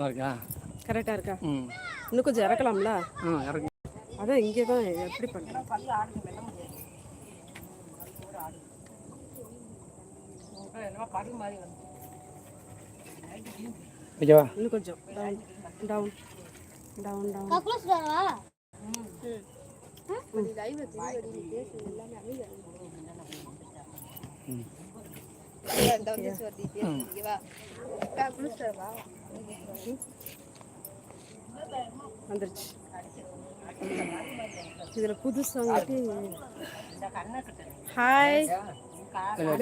இருக்கா கரெக்டாக இருக்கா? ம். இன்னும் கொஞ்சம் இறக்கலாம்ல? அதான் இங்கே தான் எப்படி பண்ணுறேன் இன்னும் கொஞ்சம். டவுன் டவுன் டவுன் டவுன் கக்லஸ் வரவா வந்துருச்சு. இதில் புதுசாக வந்துட்டு hi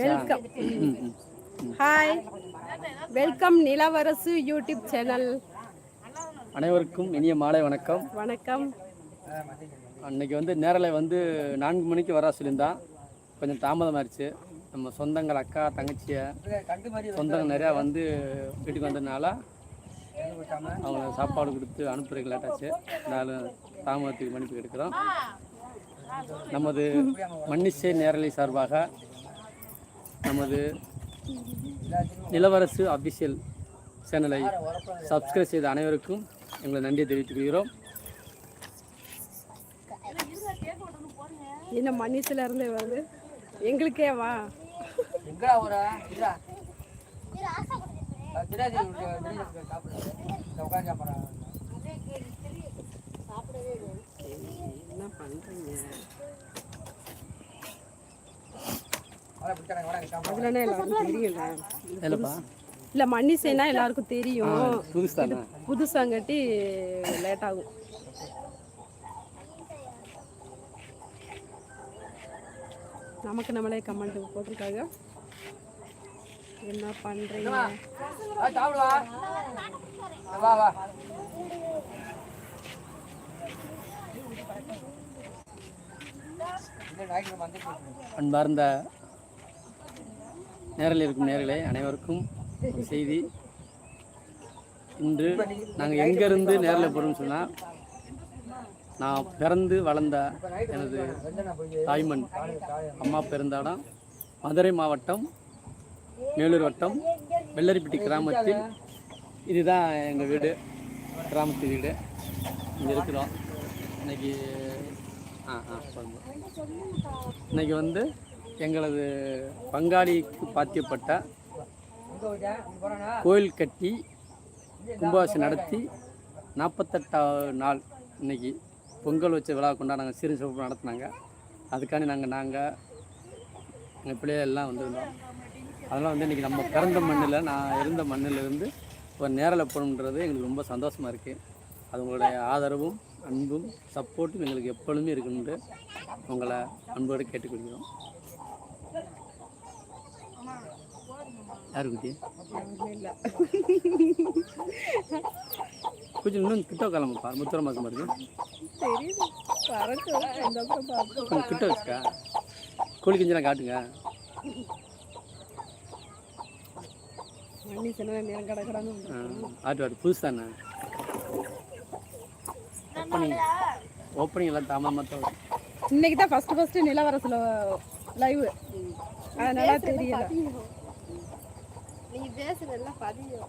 welcome hi welcome Nilavarasu YouTube channel அனைவருக்கும் இனிய மாலை வணக்கம். வணக்கம். அன்னைக்கு வந்து நேரலை வந்து நான்கு மணிக்கு வர சொல்லியிருந்தான் கொஞ்சம் தாமதமாயிருச்சு. நம்ம சொந்தங்கள் அக்கா தங்கச்சியை சொந்தங்கள் நிறையா வந்து வீட்டுக்கு வந்ததுனால அவங்க சாப்பாடு கொடுத்து அனுப்புறதுக்கு லேட்டாச்சு. அதனால தாமதத்துக்கு மன்னிப்பு எடுக்கிறோம் நமது மன்னிசை நேரலை சார்பாக நமது நிலவரசு அபிஷியல் சேனலை சப்ஸ்கிரைப் செய்த அனைவருக்கும் எங்களை நன்றியை தெரிவித்துக் கொள்கிறோம். என்ன மன்னிசில இருந்து வருது. எங்களுக்கே வா. எங்கடா ஒரு இதா திராஜி உட்காந்து சாப்பிட்றான் என்ன பண்ணுறீங்க அவளை பிடிச்சாங்க வர சாப்பிட. அதுலன்னா எல்லாருக்கும் இல்லை தெரியும். புதுசாங்கட்டி லேட் ஆகும். நமக்கு நம்மளே கமெண்ட் போட்டிருக்காங்க. என்ன பண்றீங்க? ஆ சாப்பிடுவா வா. வா இந்த நாய்க்கு வந்து அன்பார்ந்த நேரில் இருக்கும் நேர்களே அனைவருக்கும் ஒரு செய்தி. இன்று நாங்கள் எங்கேருந்து நேரில் போகிறோம்னு சொன்னால் நான் பிறந்து வளர்ந்த எனது தாய்மண் அம்மா பிறந்த இடம் மதுரை மாவட்டம் மேலூர் வட்டம் வெள்ளரிப்பட்டி கிராமத்தில். இதுதான் எங்கள் வீடு. கிராமத்து வீடு. இங்கே இருக்கிறோம். இன்னைக்கு ஆ ஆ சொல்லுங்க. இன்னைக்கு வந்து எங்களது பங்காளிக்கு பாத்தியப்பட்ட கோயில் கட்டி கும்பாபிஷேகம் நடத்தி நாற்பத்தெட்டாவது நாள் இன்னைக்கு பொங்கல் வச்ச விழா நாங்கள் சிறு சிறப்பு நடத்துனாங்க. அதுக்காண்டி நாங்கள் நாங்கள் எங்கள் பிள்ளைகள் எல்லாம் வந்திருந்தோம். அதெல்லாம் வந்து இன்றைக்கி நம்ம பிறந்த மண்ணில் நான் இருந்த மண்ணில் இருந்து ஒரு நேரில் போகணுன்றது எங்களுக்கு ரொம்ப சந்தோஷமாக இருக்குது அது உங்களுடைய ஆதரவும் அன்பும் சப்போர்ட்டும் எங்களுக்கு எப்பொழுதுமே இருக்கணுன்ட்டு உங்களை அன்போடு கேட்டுக்கொள்கிறோம். யாரு இல்லை கொஞ்சம் இன்னும் கிட்ட கிளம்புப்பா முத்திர மாதம் கொஞ்சம் கிட்ட வச்சுக்கா. கோழி கிஞ்சலாம் காட்டுங்க. ஆட்டு ஆட்டு புதுசு தானே ஓப்பனிங் ஓப்பனிங் எல்லாம் தாமதமாக தான். இன்னைக்கு தான் ஃபர்ஸ்ட் ஃபர்ஸ்ட் நிலவரசுல லைவ் அதனால தெரியல நீ பதியும்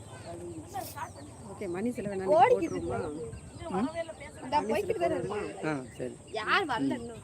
ஓகே மணி செலவு. ஆ சரி யார் வரல இன்னும்